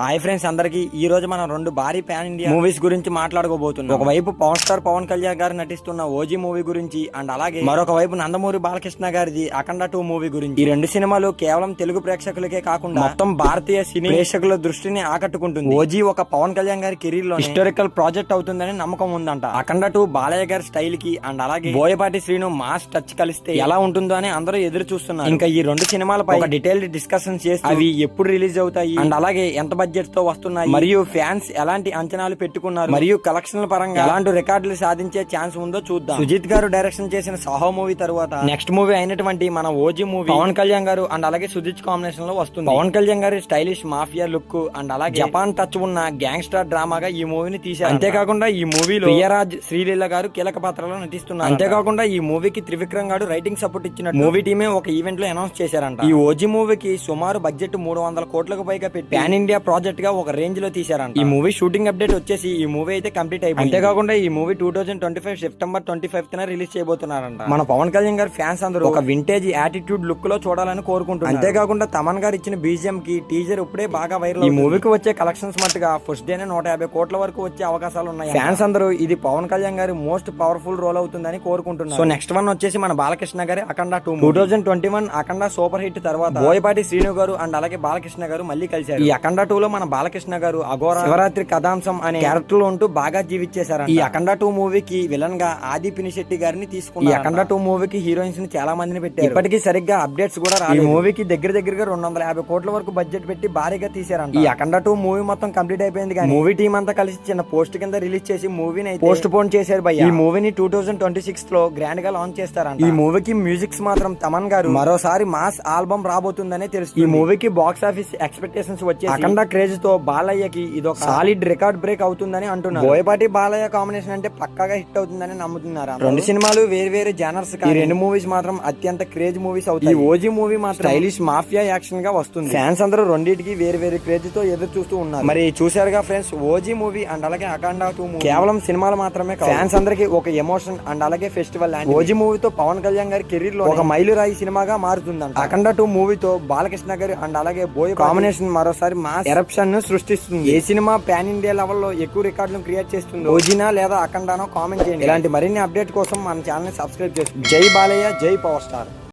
Hi friends అందరికి ఈ రోజు మనం రెండు భారీ పాన్ ఇండియా మూవీస్ గురించి మాట్లాడుకోబోతున్నాం. ఒకవైపు పవన్ స్టార్ పవన్ కళ్యాణ్ గారు నటిస్తున్న ఓజీ మూవీ గురించి అండ్ అలాగే మరొక వైపు నందమూరి బాలకృష్ణ గారిది అఖండ టూ మూవీ గురించి. ఈ రెండు సినిమాలు కేవలం తెలుగు ప్రేక్షకులకే కాకుండా మొత్తం భారతీయ సినీ ప్రేక్షకుల దృష్టిని ఆకట్టుకుంటుంది. ఓజీ ఒక పవన్ కళ్యాణ్ గారి కెరీర్లో హిస్టారికల్ ప్రాజెక్ట్ అవుతుందని నమ్మకం ఉందంట. అఖండ టూ బాలయ్య గారి స్టైల్కి అండ్ అలాగే బోయపాటి శ్రీను మాస్ టచ్ కలిస్తే ఎలా ఉంటుందో అని అందరూ ఎదురు చూస్తున్నారు. ఇంకా ఈ రెండు సినిమాలపై డీటెయిల్డ్ డిస్కషన్ చేసి అవి ఎప్పుడు రిలీజ్ అవుతాయి? అండ్ అలాగే ఎంత బడ్జెట్తో వస్తున్నాయి. మరియు ఫ్యాన్స్ ఎలాంటి అంచనాలు పెట్టుకున్నారు? మరియు కలెక్షన్ల పరంగా ఎలాంటి రికార్డులు సాధించే ఛాన్స్ ఉందో చూద్దాం. సుజిత్ గారు డైరెక్షన్ చేసిన సాహో మూవీ తర్వాత నెక్స్ట్ మూవీ అయినటువంటి మన ఓజీ మూవీ పవన్ కళ్యాణ్ గారు అండ్ అలాగే సుజిత్ కాంబినేషన్లో వస్తుంది. పవన్ కళ్యాణ్ గారి స్టైలిష్ మాఫియా లుక్ అండ్ అలాగే జపాన్ టచ్ ఉన్న గ్యాంగ్స్టర్ డ్రామాగా ఈ మూవీని తీశారు. అంతేకాకుండా ఈ మూవీలో ప్రియరాజ్ శ్రీలీల గారు కీలక పాత్రలో నటిస్తున్నారు. అంతేకాకుండా ఈ మూవీకి త్రివిక్రమ్ గారు రైటింగ్ సపోర్ట్ ఇచ్చిన మూవీ టీమే ఒక ఈవెంట్లో అనౌన్స్ చేశారంట. ఈ ఓజీ మూవీకి సుమారు బడ్జెట్ మూడు వందల కోట్లకు పైగా పెట్టి పాన్ ఇండియా ప్రాజెక్ట్గా ఒక రేంజ్లో తీశారంట. ఈ మూవీ షూటింగ్ అప్డేట్ వచ్చేసి ఈ మూవీ అయితే కంప్లీట్ అయిపోయింది. అంతేకాకుండా ఈ movie two thousand twenty five September twenty five release చేయబోతున్నారంట. మన పవన్ కళ్యాణ్ గారి ఫ్యాన్స్ అందరూ ఒక వింటేజ్ యాటిట్యూడ్ లుక్లో చూడాలని కోరుకుంటున్నారు. అంతేకాకుండా తమన్ గారు ఇచ్చిన బీజిఎం కి టీజర్ ఇప్పుడే బాగా వైరల్ ఈ మూవీకి వచ్చే కలెక్షన్స్ మట్టుగా ఫస్ట్ డేనే నూట యాభై కోట్ల వరకు వచ్చే అవకాశాలు ఉన్నాయి ఫ్యాన్స్ అందరూ ఇది పవన్ కళ్యాణ్ గారి మోస్ట్ పవర్ఫుల్ రోల్ అవుతుందని కోరుకుంటున్నారు. సో నెక్స్ట్ వన్ వచ్చేసి మన బాలకృష్ణ గారి Akhanda two two thousand twenty one Akhanda super hit తర్వాత బోయపాటి శ్రీను గారు అండ్ అలాగే బాలకృష్ణ గారు మళ్ళీ కలిశారు. ఈ అఖండ టూ లో మన బాలకృష్ణ గారు అఘోర శివరాత్రి కథాంశం అనే క్యారెక్టర్లో ఉంటూ బాగా జీవించేశారు ఈ అఖండ టూ మూవీకి విలన్గా ఆది పినిశెట్టి గారిని తీసుకున్నారు ఈ అఖండ టూ మూవీకి హీరోయిన్స్ని చాలా మందిని పెట్టారు. ఇప్పటికీ సరిగ్గా అప్డేట్స్ కూడా రాలేదు. ఈ మూవీకి దగ్గర దగ్గరగా రెండు వందల యాభై కోట్ల వరకు బడ్జెట్ పెట్టి భారీగా తీశారంట. ఈ అఖండ టూ మూవీ మొత్తం కంప్లీట్ అయిపోయింది కానీ మూవీ టీం అంతా కలిసి చిన్న పోస్ట్ కింద రిలీజ్ చేసి మూవీని పోస్ట్ పోన్ చేశారు భయ్య. ఈ మూవీని టూ థౌసండ్ ట్వంటీ సిక్స్లో గ్రాండ్గా లాంచ్ చేస్తారంట. ఈ మూవీకి మ్యూజిక్స్ మాత్రం తమన్ గారు మరోసారి మాస్ ఆల్బమ్ రాబోతుందనే తెలుసు ఈ మూవీకి బాక్స్ ఆఫీస్ ఎక్స్పెక్టేషన్స్ వచ్చి అఖండ క్రేజ్తో బాలయ్యకి ఇది ఒక సాలిడ్ రికార్డ్ బ్రేక్ అవుతుందని అంటున్నారు. బోయపాటి బాలయ్య కాంబినేషన్ అంటే పక్కాగా హిట్ అవుతుందని నమ్ముతున్నారు? రెండు సినిమాలు వేరు వేరు జానర్స్ ఈ రెండు మూవీస్ మాత్రం అత్యంత క్రేజ్ మూవీస్ అవుతాయి. ఈ ఓజీ మూవీ మాత్రం స్టైలిష్ మాఫియా యాక్షన్గా వస్తుంది. ఫ్యాన్స్ అందరూ రెండింటికి వేరు వేరు క్రేజ్తో ఎదురు చూస్తూ ఉన్నారు. మరి చూశారుగా ఫ్రెండ్స్ ఓజీ మూవీ అండ్ అలాగే అఖండ టూ మూవీ కేవలం సినిమాలు మాత్రమే ఫ్యాన్స్ అందరికి ఒక ఎమోషన్ అండ్ అలాగే ఫెస్టివల్ ఓజీ మూవీతో పవన్ కళ్యాణ్ గారి కెరీర్లో ఒక మైలురాయి సినిమాగా మారుతుందంట. అఖండ టూ మూవీతో బాలకృష్ణ గారి అండ్ అలాగే బోయ్ కాంబినేషన్ మరోసారి మాస్ ఎరప్షన్ను సృష్టిస్తుంది. ఏ సినిమా పాన్ ఇండియా లెవెల్లో ఎక్కువ రికార్డులను క్రియేట్ చేస్తుంది ఓజినా లేదా అఖండానో కామెంట్ చేయండి. ఇలాంటి మరిన్ని అప్డేట్ కోసం మన ఛానల్ని సబ్స్క్రైబ్ చేసుకోండి. జై బాలయ్య జై పవర్ స్టార్.